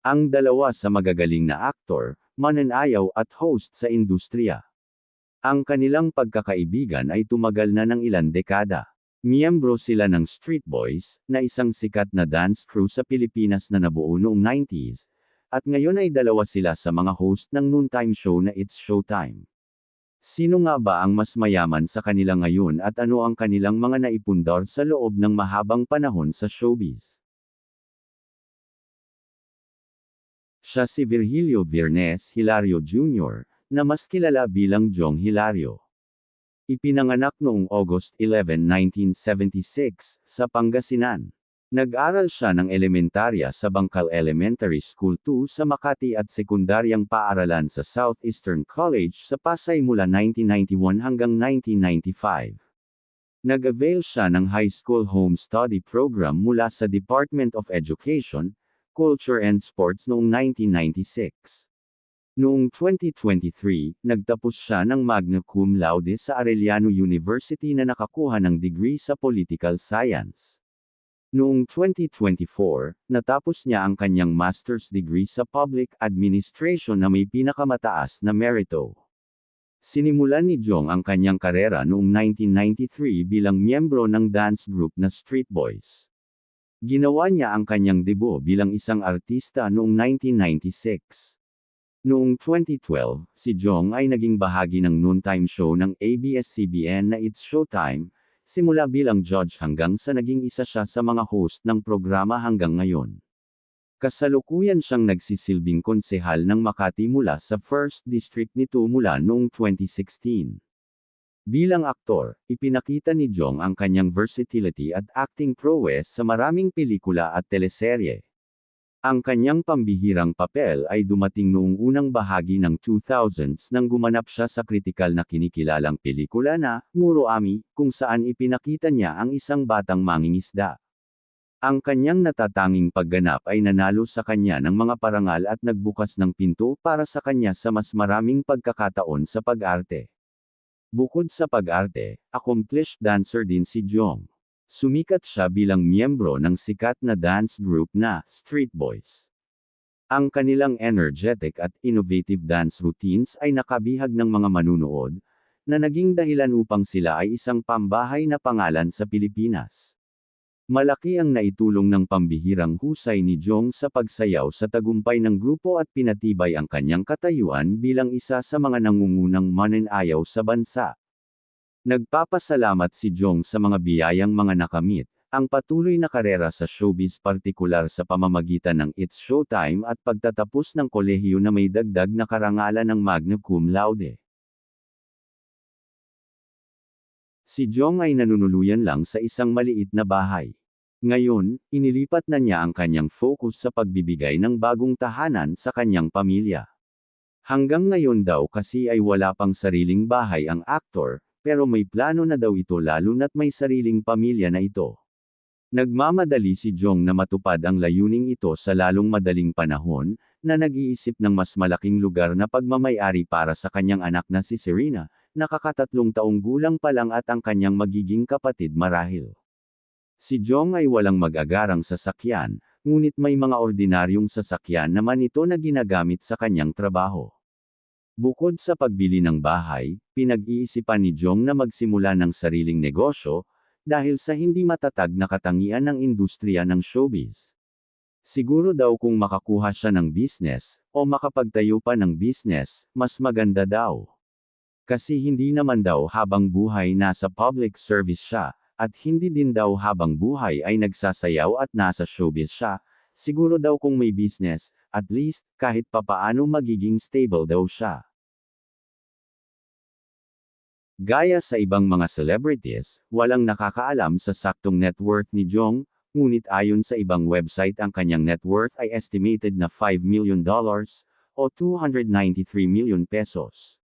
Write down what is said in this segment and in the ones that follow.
Ang dalawa sa magagaling na aktor, mananayaw at host sa industriya. Ang kanilang pagkakaibigan ay tumagal na ng ilang dekada. Miyembro sila ng Street Boys, na isang sikat na dance crew sa Pilipinas na nabuo noong 90s, at ngayon ay dalawa sila sa mga host ng noontime show na It's Showtime. Sino nga ba ang mas mayaman sa kanila ngayon at ano ang kanilang mga naipundar sa loob ng mahabang panahon sa showbiz? Siya si Virgilio Viernes Hilario Jr., na mas kilala bilang Jong Hilario. Ipinanganak noong August 11, 1976, sa Pangasinan. Nag-aral siya ng elementarya sa Bangkal Elementary School 2 sa Makati at sekundaryang paaralan sa Southeastern College sa Pasay mula 1991 hanggang 1995. Nag-avail siya ng high school home study program mula sa Department of Education, Culture and Sports noong 1996. Noong 2023, nagtapos siya ng magna cum laude sa Arellano University na nakakuha ng degree sa Political Science. Noong 2024, natapos niya ang kanyang master's degree sa Public Administration na may pinakamataas na merito. Sinimulan ni Jong ang kanyang karera noong 1993 bilang miyembro ng dance group na Street Boys. Ginawa niya ang kanyang debut bilang isang artista noong 1996. Noong 2012, si Jong ay naging bahagi ng noontime show ng ABS-CBN na It's Showtime, simula bilang judge hanggang sa naging isa siya sa mga host ng programa hanggang ngayon. Kasalukuyan siyang nagsisilbing konsehal ng Makati mula sa 1st District nito mula noong 2016. Bilang aktor, ipinakita ni Jong ang kanyang versatility at acting prowess sa maraming pelikula at teleserye. Ang kanyang pambihirang papel ay dumating noong unang bahagi ng 2000s nang gumanap siya sa kritikal na kinikilalang pelikula na, Muro Ami, kung saan ipinakita niya ang isang batang mangingisda. Ang kanyang natatanging pagganap ay nanalo sa kanya ng mga parangal at nagbukas ng pinto para sa kanya sa mas maraming pagkakataon sa pag-arte. Bukod sa pag-arte, accomplished dancer din si Jong. Sumikat siya bilang miyembro ng sikat na dance group na Street Boys. Ang kanilang energetic at innovative dance routines ay nakabihag ng mga manunood, na naging dahilan upang sila ay isang pambahay na pangalan sa Pilipinas. Malaki ang naitulong ng pambihirang husay ni Jong sa pagsayaw sa tagumpay ng grupo at pinatibay ang kanyang katayuan bilang isa sa mga nangungunang mananayaw sa bansa. Nagpapasalamat si Jong sa mga biyayang mga nakamit, ang patuloy na karera sa showbiz partikular sa pamamagitan ng It's Showtime at pagtatapos ng kolehiyo na may dagdag na karangalan ng magna cum laude. Si Jong ay nanunuluyan lang sa isang maliit na bahay. Ngayon, inilipat na niya ang kanyang focus sa pagbibigay ng bagong tahanan sa kanyang pamilya. Hanggang ngayon daw kasi ay wala pang sariling bahay ang aktor, pero may plano na daw ito lalo na't may sariling pamilya na ito. Nagmamadali si Jong na matupad ang layuning ito sa lalong madaling panahon, na nag-iisip ng mas malaking lugar na pagmamayari para sa kanyang anak na si Serena, nakakatatlong taong gulang pa lang at ang kanyang magiging kapatid marahil. Si Jong ay walang mag-agarang sasakyan, ngunit may mga ordinaryong sasakyan naman ito na ginagamit sa kanyang trabaho. Bukod sa pagbili ng bahay, pinag-iisipan ni Jong na magsimula ng sariling negosyo, dahil sa hindi matatag na katangian ng industriya ng showbiz. Siguro daw kung makakuha siya ng business, o makapagtayo pa ng business, mas maganda daw. Kasi hindi naman daw habang buhay nasa public service siya, at hindi din daw habang buhay ay nagsasayaw at nasa showbiz siya, siguro daw kung may business, at least, kahit papaano magiging stable daw siya. Gaya sa ibang mga celebrities, walang nakakaalam sa saktong net worth ni Jong, ngunit ayon sa ibang website ang kanyang net worth ay estimated na $5 million, o 293 million pesos.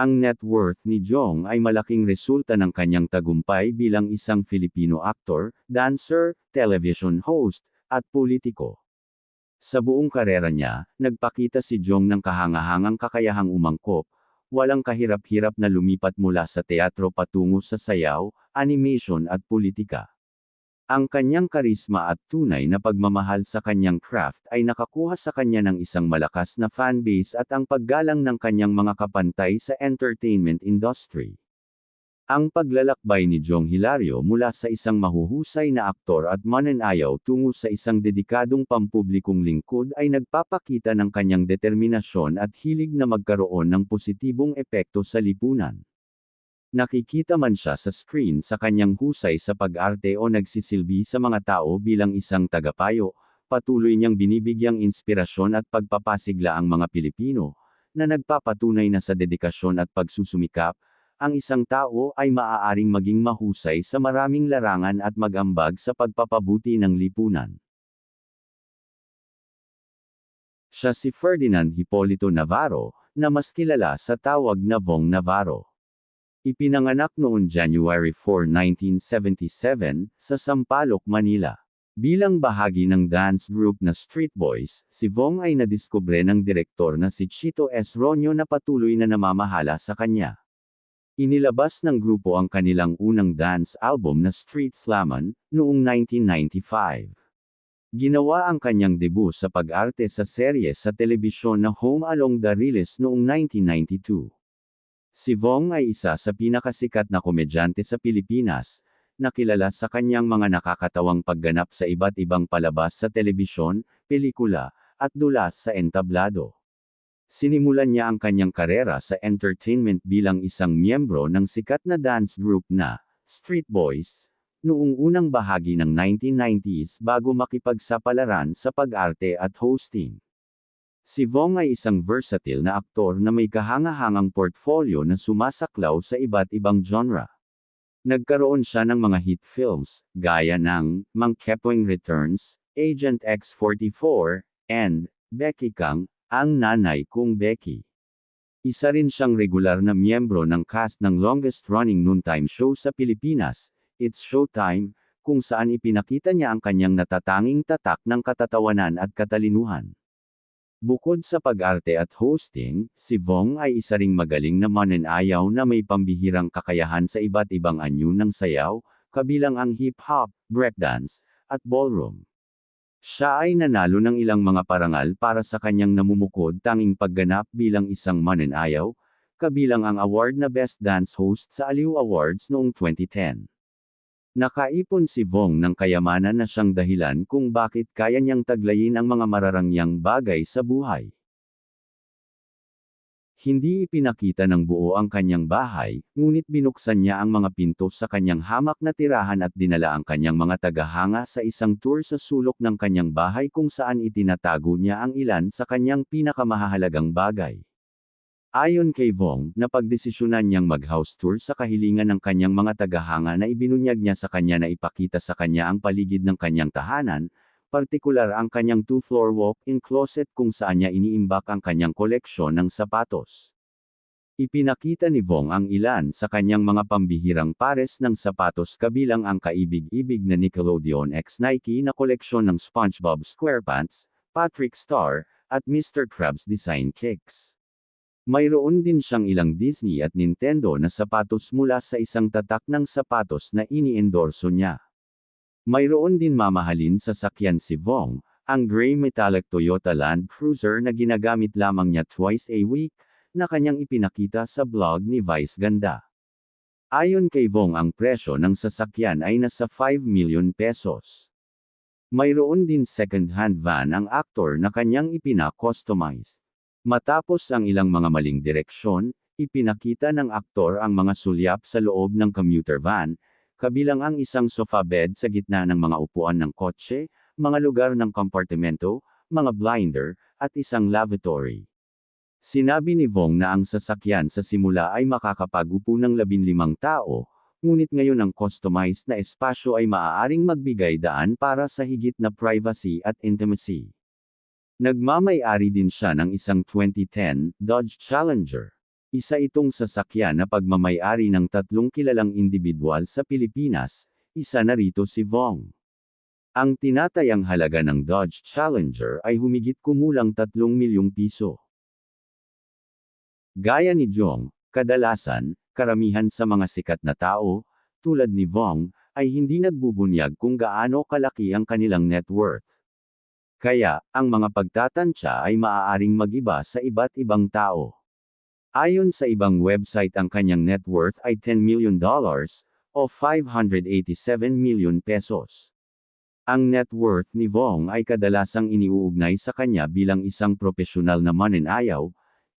Ang net worth ni Jong ay malaking resulta ng kanyang tagumpay bilang isang Filipino actor, dancer, television host, at politiko. Sa buong karera niya, nagpakita si Jong ng kahangahangang kakayahang umangkop, walang kahirap-hirap na lumipat mula sa teatro patungo sa sayaw, animation at politika. Ang kanyang karisma at tunay na pagmamahal sa kanyang craft ay nakakuha sa kanya ng isang malakas na fanbase at ang paggalang ng kanyang mga kapantay sa entertainment industry. Ang paglalakbay ni Jong Hilario mula sa isang mahuhusay na aktor at mananayaw tungo sa isang dedikadong pampublikong lingkod ay nagpapakita ng kanyang determinasyon at hilig na magkaroon ng positibong epekto sa lipunan. Nakikita man siya sa screen sa kanyang husay sa pag-arte o nagsisilbi sa mga tao bilang isang tagapayo, patuloy niyang binibigyang inspirasyon at pagpapasigla ang mga Pilipino, na nagpapatunay na sa dedikasyon at pagsusumikap, ang isang tao ay maaaring maging mahusay sa maraming larangan at magambag sa pagpapabuti ng lipunan. Siya si Ferdinand Hipolito Navarro, na mas kilala sa tawag na Vong Navarro. Ipinanganak noon January 4, 1977, sa Sampaloc, Manila. Bilang bahagi ng dance group na Street Boys, si Vong ay nadiskubre ng direktor na si Chito S. Ronyo na patuloy na namamahala sa kanya. Inilabas ng grupo ang kanilang unang dance album na Street Slammin, noong 1995. Ginawa ang kanyang debut sa pag-arte sa serye sa telebisyon na Home Along the Riles noong 1992. Si Vong ay isa sa pinakasikat na komedyante sa Pilipinas, nakilala sa kanyang mga nakakatawang pagganap sa iba't ibang palabas sa telebisyon, pelikula, at dula sa entablado. Sinimulan niya ang kanyang karera sa entertainment bilang isang miyembro ng sikat na dance group na Street Boys, noong unang bahagi ng 1990s bago makipagsapalaran sa pag-arte at hosting. Si Vong ay isang versatile na aktor na may kahangahangang portfolio na sumasaklaw sa iba't ibang genre. Nagkaroon siya ng mga hit films, gaya ng Mang Kepwing Returns, Agent X44, and Becky Kang, ang nanay kong Becky. Isa rin siyang regular na miyembro ng cast ng longest-running noontime show sa Pilipinas, It's Showtime, kung saan ipinakita niya ang kanyang natatanging tatak ng katatawanan at katalinuhan. Bukod sa pag-arte at hosting, si Vong ay isa ring magaling na mananayaw na may pambihirang kakayahan sa iba't ibang anyo ng sayaw, kabilang ang hip-hop, breakdance, at ballroom. Siya ay nanalo ng ilang mga parangal para sa kanyang namumukod tanging pagganap bilang isang mananayaw, kabilang ang award na Best Dance Host sa Aliw Awards noong 2010. Nakaipon si Vong ng kayamanan na siyang dahilan kung bakit kaya niyang taglayin ang mga mararangyang bagay sa buhay. Hindi ipinakita ng buo ang kanyang bahay, ngunit binuksan niya ang mga pinto sa kanyang hamak na tirahan at dinala ang kanyang mga tagahanga sa isang tour sa sulok ng kanyang bahay kung saan itinatago niya ang ilan sa kanyang pinakamahalagang bagay. Ayon kay Vong, napagdesisyonan niyang mag-house tour sa kahilingan ng kanyang mga tagahanga na ibinunyag niya sa kanya na ipakita sa kanya ang paligid ng kanyang tahanan, partikular ang kanyang two-floor walk-in closet kung saan niya iniimbak ang kanyang koleksyon ng sapatos. Ipinakita ni Vong ang ilan sa kanyang mga pambihirang pares ng sapatos kabilang ang kaibig-ibig na Nickelodeon X Nike na koleksyon ng SpongeBob SquarePants, Patrick Star, at Mr. Krabs Design Kicks. Mayroon din siyang ilang Disney at Nintendo na sapatos mula sa isang tatak ng sapatos na iniendorso niya. Mayroon din mamahalin sa sakyan si Vong, ang gray metallic Toyota Land Cruiser na ginagamit lamang niya twice a week, na kanyang ipinakita sa blog ni Vice Ganda. Ayon kay Vong ang presyo ng sasakyan ay nasa 5 million pesos. Mayroon din second-hand van ang aktor na kanyang ipina-customize. Matapos ang ilang mga maling direksyon, ipinakita ng aktor ang mga sulyap sa loob ng commuter van, kabilang ang isang sofa bed sa gitna ng mga upuan ng kotse, mga lugar ng kompartimento, mga blinder, at isang lavatory. Sinabi ni Vong na ang sasakyan sa simula ay makakapagupo ng 15 tao, ngunit ngayon ang customized na espasyo ay maaaring magbigay daan para sa higit na privacy at intimacy. Nagmamay-ari din siya ng isang 2010 Dodge Challenger. Isa itong sasakyan na pagmamay-ari ng tatlong kilalang individual sa Pilipinas, isa na rito si Vong. Ang tinatayang halaga ng Dodge Challenger ay humigit kumulang 3 milyong piso. Gaya ni Jong, kadalasan, karamihan sa mga sikat na tao, tulad ni Vong, ay hindi nagbubunyag kung gaano kalaki ang kanilang net worth. Kaya, ang mga pagtatansya ay maaaring magiba sa iba't ibang tao. Ayon sa ibang website ang kanyang net worth ay $10 million, o 587 million pesos. Ang net worth ni Vong ay kadalasang iniuugnay sa kanya bilang isang profesional na mananayaw,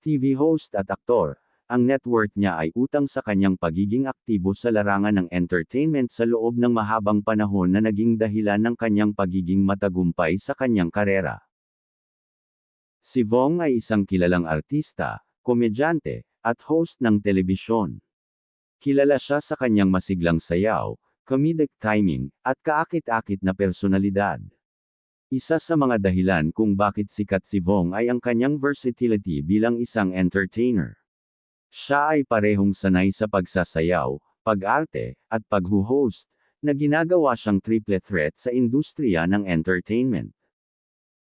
TV host at aktor. Ang net worth niya ay utang sa kanyang pagiging aktibo sa larangan ng entertainment sa loob ng mahabang panahon na naging dahilan ng kanyang pagiging matagumpay sa kanyang karera. Si Vong ay isang kilalang artista, komedyante, at host ng telebisyon. Kilala siya sa kanyang masiglang sayaw, comedic timing, at kaakit-akit na personalidad. Isa sa mga dahilan kung bakit sikat si Vong ay ang kanyang versatility bilang isang entertainer. Siya ay parehong sanay sa pagsasayaw, pag-arte, at pag-host, na ginagawa siyang triple threat sa industriya ng entertainment.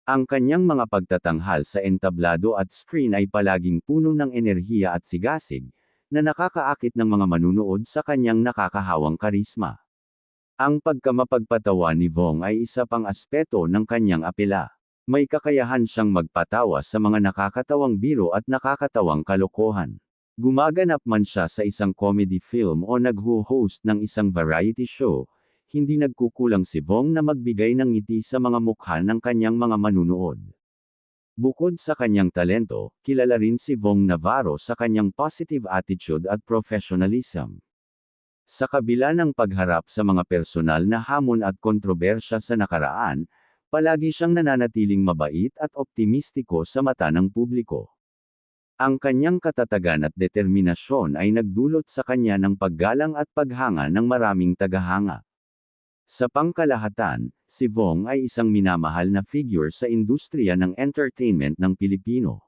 Ang kanyang mga pagtatanghal sa entablado at screen ay palaging puno ng enerhiya at sigasig, na nakakaakit ng mga manunood sa kanyang nakakahawang karisma. Ang pagkamapagpatawa ni Vong ay isa pang aspeto ng kanyang apela. May kakayahan siyang magpatawa sa mga nakakatawang biro at nakakatawang kalokohan. Gumaganap man siya sa isang comedy film o nagho-host ng isang variety show, hindi nagkukulang si Vong na magbigay ng ngiti sa mga mukha ng kanyang mga manunood. Bukod sa kanyang talento, kilala rin si Vong Navarro sa kanyang positive attitude at professionalism. Sa kabila ng pagharap sa mga personal na hamon at kontrobersya sa nakaraan, palagi siyang nananatiling mabait at optimistiko sa mata ng publiko. Ang kanyang katatagan at determinasyon ay nagdulot sa kanya ng paggalang at paghanga ng maraming tagahanga. Sa pangkalahatan, si Vong ay isang minamahal na figure sa industriya ng entertainment ng Pilipino.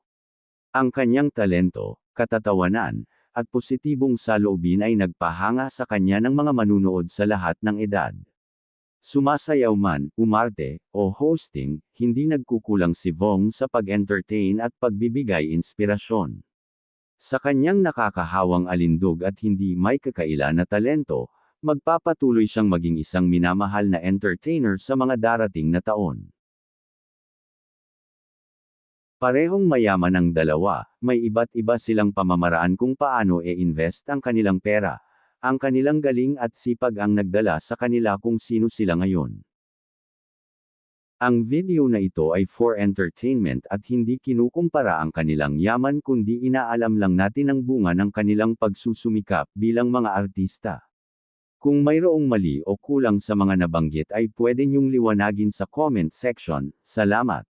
Ang kanyang talento, katatawanan, at positibong saloobin ay nagpahanga sa kanya ng mga manunood sa lahat ng edad. Sumasayaw man, umarte, o hosting, hindi nagkukulang si Vong sa pag-entertain at pagbibigay inspirasyon. Sa kanyang nakakahawang alindog at hindi may kakaila na talento, magpapatuloy siyang maging isang minamahal na entertainer sa mga darating na taon. Parehong mayaman ang dalawa, may iba't iba silang pamamaraan kung paano e-invest ang kanilang pera, ang kanilang galing at sipag ang nagdala sa kanila kung sino sila ngayon. Ang video na ito ay for entertainment at hindi kinukumpara ang kanilang yaman kundi inaalam lang natin ang bunga ng kanilang pagsusumikap bilang mga artista. Kung mayroong mali o kulang sa mga nabanggit ay pwede niyong liwanagin sa comment section. Salamat.